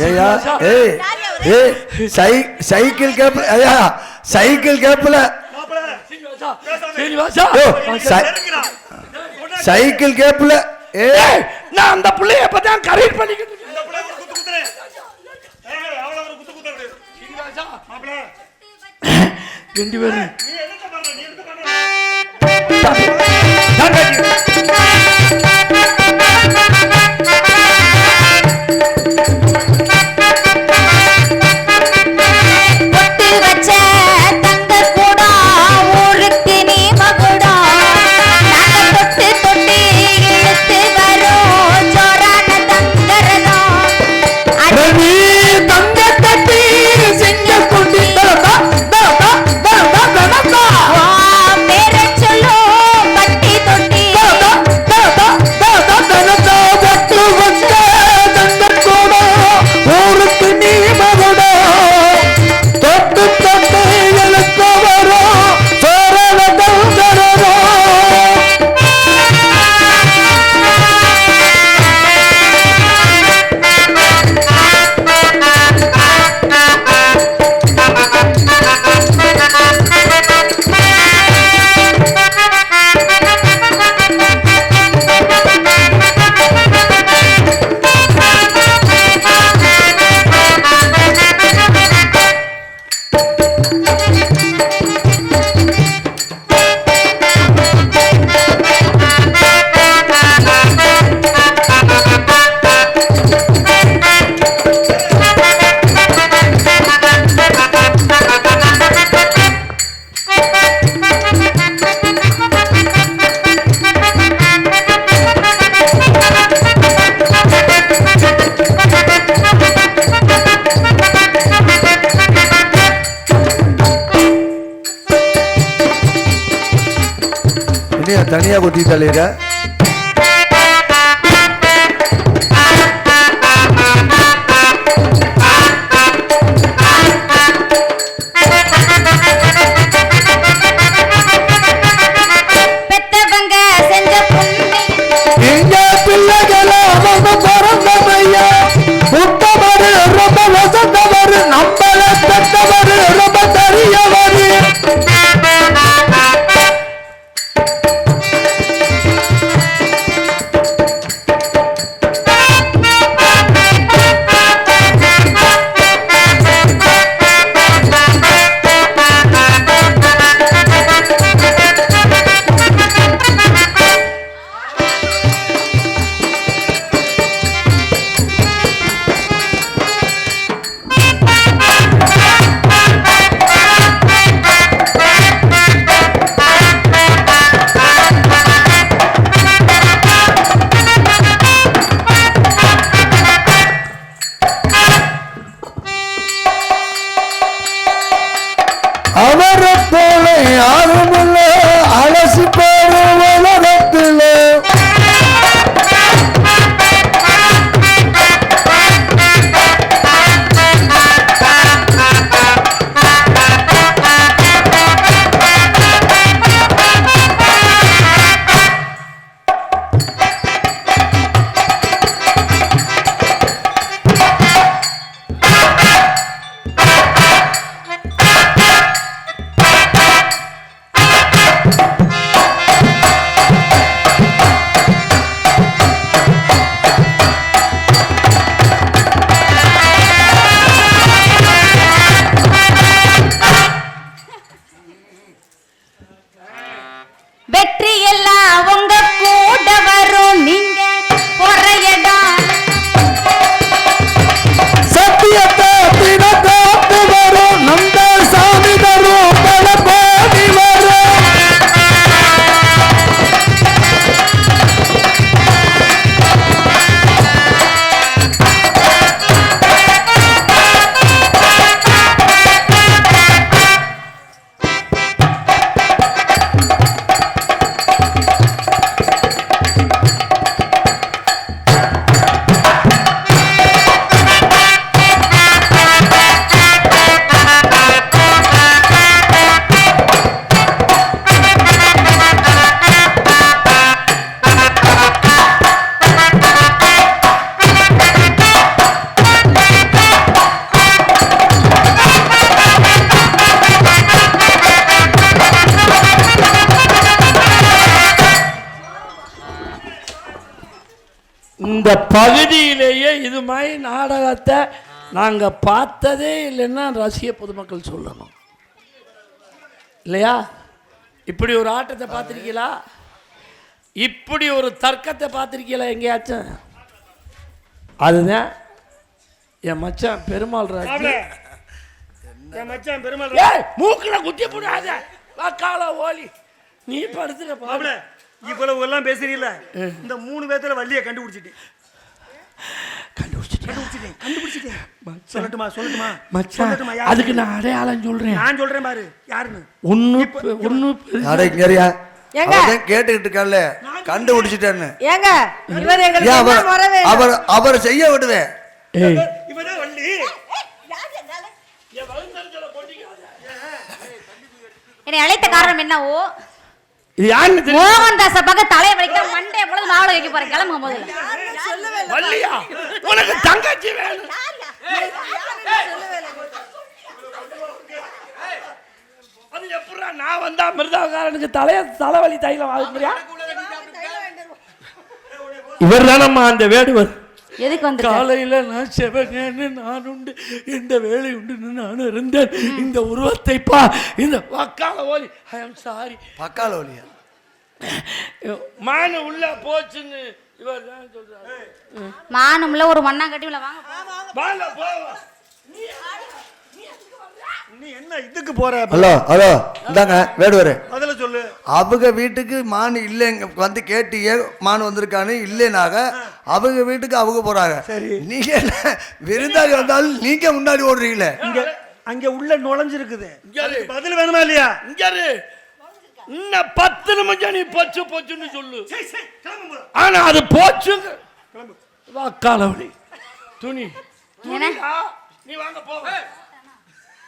ஏயா ஏய் ஏய் சை சைக்கிள் கேப் ஐயா சைக்கிள் கேப்ல சைக்கிள் கேப்ல ஏய் நான் அந்த புள்ளைய இப்பதான் கரெக்ட் பண்ணிக்கிட்டு ரெண்டு பேரும். கொட்டி தள்ளிட பகுதியிலேயே இது மாதிரி நாடகத்தை நாங்க பார்த்ததே இல்லைன்னா ரசிக பொதுமக்கள் சொல்லணும். இல்லையா? இப்படி ஒரு ஆட்டத்தை பார்த்துருக்கீங்களா? இப்படி ஒரு தர்க்கத்தை பார்த்துருக்கீங்களா எங்கேயாச்சும்? அதுதான் என் மச்சான் பெருமாள் ராஜ். என் மச்சான் பெருமாள் மூக்குல குத்தி போடாத. கால ஓலி. நீ படுத்துற மாப்பிள இவ்வளவு எல்லாம் பேசுறீல்ல. இந்த மூணு பேத்துல வள்ளிய கண்டுபிடிச்சிட்டியா கண்டுபிடிச்சிட்டேன். கண்டுபிடிச்சிட்டேன் சொல்லட்டுமா சொல்லட்டுமா? மச்சான் சொல்லட்டுமா யாரு? அதுக்கு நான் அடையாளம் சொல்றேன். நான் சொல்றேன் பாரு யாருன்னு? ஒன்னு ஒன்னு அட இங்கறியா ஏங்க? அவர்தான் கேட்டுக்கிட்டு இருக்கான்ல. கண்டுபிடிச்சிட்டேன்னு. ஏங்க இவர் எங்களுக்கு அவர் செய்ய விடுவேன் ஏய். இவதான் வள்ளி. என்னை அழைத்த காரணம் என்னவோ தெரியும் மோகன்தாச பக்கம் தலையை வலிக்க மண்டே பொழுது மாவளை வைக்க போறேன். கிளம்புங்க முதல்ல வள்ளியா? உனக்கு தங்கச்சி வேணும். அது எப்படா நான் வந்தா மிருதாகாரனுக்கு தலைய தலைவலி தைலம் வாங்குறியா இவர் தானம்மா அந்த வேடுவர். எதுக்கு வந்து காலையில நான் செவனேன்னு நான் உண்டு இந்த வேலை உண்டுன்னு நான் இருந்தேன். இந்த உருவத்தை பா இந்த வக்கால ஓலி. ஐ அம் சாரி பக்கால ஒலியா மானு உள்ள போச்சுன்னு இவர் தான் சொல்றாரு. மானும்ல ஒரு மண்ணா கட்டி உள்ள வாங்க வாங்க போவா நீ என்ன இதுக்கு போற? ஹலோ ஹலோ இந்தாங்க வேடுவரு அதுல சொல்லு. அவங்க வீட்டுக்கு மான் இல்லைங்க வந்து கேட்டியே மான் வந்திருக்கான்னு இல்லைனாக அவங்க வீட்டுக்கு அவங்க போறாங்க. சரி. நீங்க விருந்தாளி வந்தாலும் நீங்க முன்னாடி ஓடுறீங்களே? இங்க அங்க உள்ள நுழைஞ்சிருக்குது. பதில் வேணுமா இல்லையா? இங்க. இன்னும் பத்து நிமிஷம் நீ போச்சு போச்சுன்னு சொல்லு. ஆனா அது போச்சுங்க கிளம்பு வக்காலவழி துணி? துணிடா. நீ வாங்க போ